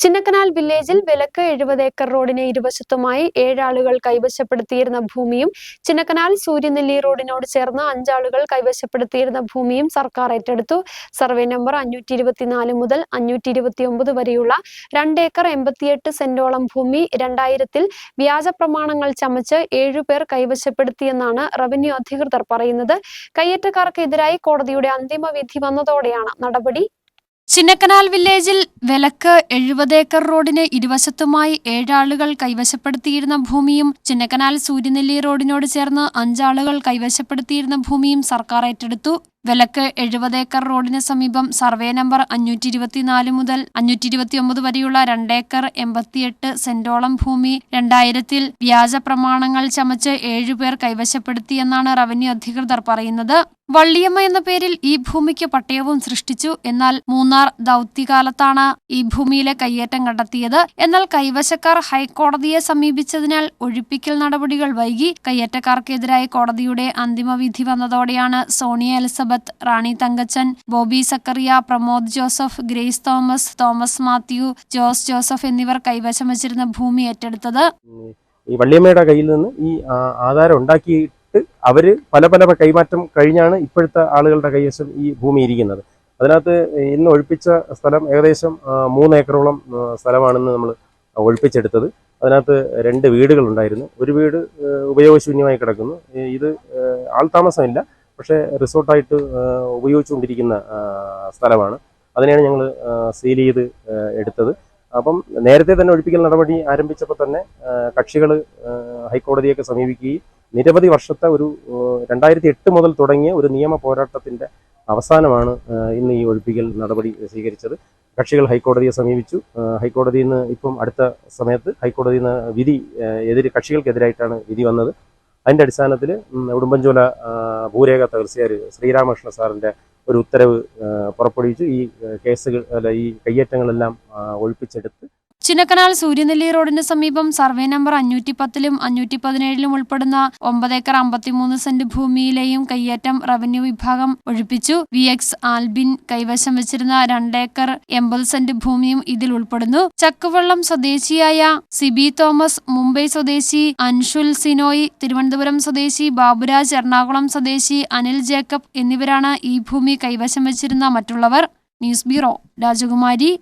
ചിന്നക്കനാൽ വില്ലേജിൽ വിലക്ക് എഴുപത് ഏക്കർ റോഡിന് ഇരുവശത്തുമായി ഏഴാളുകൾ കൈവശപ്പെടുത്തിയിരുന്ന ഭൂമിയും ചിന്നക്കനാൽ സൂര്യനെല്ലി റോഡിനോട് ചേർന്ന് അഞ്ചാളുകൾ കൈവശപ്പെടുത്തിയിരുന്ന ഭൂമിയും സർക്കാർ ഏറ്റെടുത്തു. സർവേ നമ്പർ അഞ്ഞൂറ്റി ഇരുപത്തിനാല് മുതൽ അഞ്ഞൂറ്റി ഇരുപത്തിയൊമ്പത് വരെയുള്ള രണ്ട് ഏക്കർ എൺപത്തിയെട്ട് സെന്റോളം ഭൂമി രണ്ടായിരത്തിൽ വ്യാജ പ്രമാണങ്ങൾ ചമച്ച് ഏഴുപേർ കൈവശപ്പെടുത്തിയെന്നാണ് റവന്യൂ അധികൃതർ പറയുന്നത്. കയ്യേറ്റക്കാർക്കെതിരായി കോടതിയുടെ അന്തിമ വിധി വന്നതോടെയാണ് നടപടി ചിന്നക്കനാൽ വില്ലേജിൽ വിലക്ക് എഴുപത് ഏക്കർ റോഡിന് ഇരുവശത്തുമായി ഏഴാളുകൾ കൈവശപ്പെടുത്തിയിരുന്ന ഭൂമിയും ചിന്നക്കനാൽ സൂര്യനെല്ലി റോഡിനോട് ചേർന്ന് അഞ്ചാളുകൾ കൈവശപ്പെടുത്തിയിരുന്ന ഭൂമിയും സർക്കാർ ഏറ്റെടുത്തു. വിലക്ക് എഴുപത് ഏക്കർ റോഡിന് സമീപം സർവേ നമ്പർ അഞ്ഞൂറ്റി ഇരുപത്തിനാല് മുതൽ അഞ്ഞൂറ്റി ഇരുപത്തിയൊമ്പത് വരെയുള്ള രണ്ടേക്കർ എൺപത്തിയെട്ട് സെന്റോളം ഭൂമി രണ്ടായിരത്തിൽ വ്യാജ പ്രമാണങ്ങൾ ചമച്ച് ഏഴുപേർ കൈവശപ്പെടുത്തിയെന്നാണ് റവന്യൂ അധികൃതർ പറയുന്നത്. വള്ളിയമ്മ എന്ന പേരിൽ ഈ ഭൂമിക്ക് പട്ടയവും സൃഷ്ടിച്ചു. എന്നാൽ മൂന്നാർ ദൗത്യകാലത്താണ് ഈ ഭൂമിയിലെ കയ്യേറ്റം കണ്ടെത്തിയത്. എന്നാൽ കൈവശക്കാർ ഹൈക്കോടതിയെ സമീപിച്ചതിനാൽ ഒഴിപ്പിക്കൽ നടപടികൾ വൈകി. കയ്യേറ്റക്കാർക്കെതിരായി കോടതിയുടെ അന്തിമവിധി വന്നതോടെയാണ് Sonia Elizabeth Rani Thankachan Bobby Zacharia Pramod Joseph grace Thomas Thomas Mathew Jose Joseph എന്നിവർ കൈവശം വച്ചിരുന്ന ഭൂമി ഏറ്റെടുത്തത്. ഈ വള്ളിയമ്മയുടെ കയ്യിൽ നിന്ന് ഈ ആധാരം ഉണ്ടാക്കിയിട്ട് അവർ പല പല കൈമാറ്റം കഴിഞ്ഞാണ് ഇപ്പോഴത്തെ ആളുകളുടെ കൈവശം ഈ ഭൂമി ഇരിക്കുന്നത്. അതിനകത്ത് ഇന്ന് ഒഴിപ്പിച്ച സ്ഥലം ഏകദേശം മൂന്ന് ഏക്കറോളം സ്ഥലമാണെന്ന് നമ്മൾ ഒഴിപ്പിച്ചെടുത്തത്. അതിനകത്ത് രണ്ട് വീടുകളുണ്ടായിരുന്നു. ഒരു വീട് ഉപയോഗശൂന്യമായി കിടക്കുന്നു. ഇത് ആൾ ആൾതാമസമില്ല. പക്ഷേ റിസോർട്ടായിട്ട് ഉപയോഗിച്ചുകൊണ്ടിരിക്കുന്ന സ്ഥലമാണ്. അതിനെയാണ് ഞങ്ങൾ സീൽ ചെയ്ത് എടുത്തത്. അപ്പം നേരത്തെ തന്നെ ഒഴിപ്പിക്കൽ നടപടി ആരംഭിച്ചപ്പോൾ തന്നെ കക്ഷികൾ ഹൈക്കോടതിയൊക്കെ സമീപിക്കുകയും നിരവധി വർഷത്തെ ഒരു രണ്ടായിരത്തി എട്ട് മുതൽ തുടങ്ങിയ ഒരു നിയമ പോരാട്ടത്തിന്റെ അവസാനമാണ് ഇന്ന് ഈ ഒഴിപ്പിക്കൽ നടപടി സ്വീകരിച്ചത്. കക്ഷികൾ ഹൈക്കോടതിയെ സമീപിച്ചു. ഹൈക്കോടതിയിൽ നിന്ന് ഇപ്പം അടുത്ത സമയത്ത് ഹൈക്കോടതിയിൽ നിന്ന് വിധി എതിര് കക്ഷികൾക്കെതിരായിട്ടാണ് വിധി വന്നത്. അതിന്റെ അടിസ്ഥാനത്തിൽ ഉടുമ്പൻചോല ഭൂരേഖ തകർച്ചയാർ ശ്രീരാമകൃഷ്ണ സാറിന്റെ ഒരു ഉത്തരവ് പുറപ്പെടുവിച്ച്. ഈ കേസുകൾ അല്ല ഈ കയ്യേറ്റങ്ങളെല്ലാം ഒഴിപ്പിച്ചെടുത്ത് ചിന്നക്കനാൽ സൂര്യനെല്ലി റോഡിന് സമീപം സർവേ നമ്പർ അഞ്ഞൂറ്റി പത്തിലും അഞ്ഞൂറ്റി പതിനേഴിലും ഉൾപ്പെടുന്ന ഒമ്പത് ഏക്കർ അമ്പത്തിമൂന്ന് സെന്റ് ഭൂമിയിലെയും കയ്യേറ്റം റവന്യൂ വിഭാഗം ഒഴിപ്പിച്ചു. വി എക്സ് ആൽബിൻ കൈവശം വെച്ചിരുന്ന രണ്ടേക്കർ എൺപത് സെന്റ് ഭൂമിയും ഇതിൽ ഉൾപ്പെടുന്നു. ചക്കുവള്ളം സ്വദേശിയായ സിബി തോമസ് മുംബൈ സ്വദേശി അൻഷുൽ സിനോയ് തിരുവനന്തപുരം സ്വദേശി ബാബുരാജ് എറണാകുളം സ്വദേശി അനിൽ ജേക്കബ് എന്നിവരാണ് ഈ ഭൂമി കൈവശം വെച്ചിരുന്ന മറ്റുള്ളവർ. ന്യൂസ് ബ്യൂറോ രാജകുമാരി.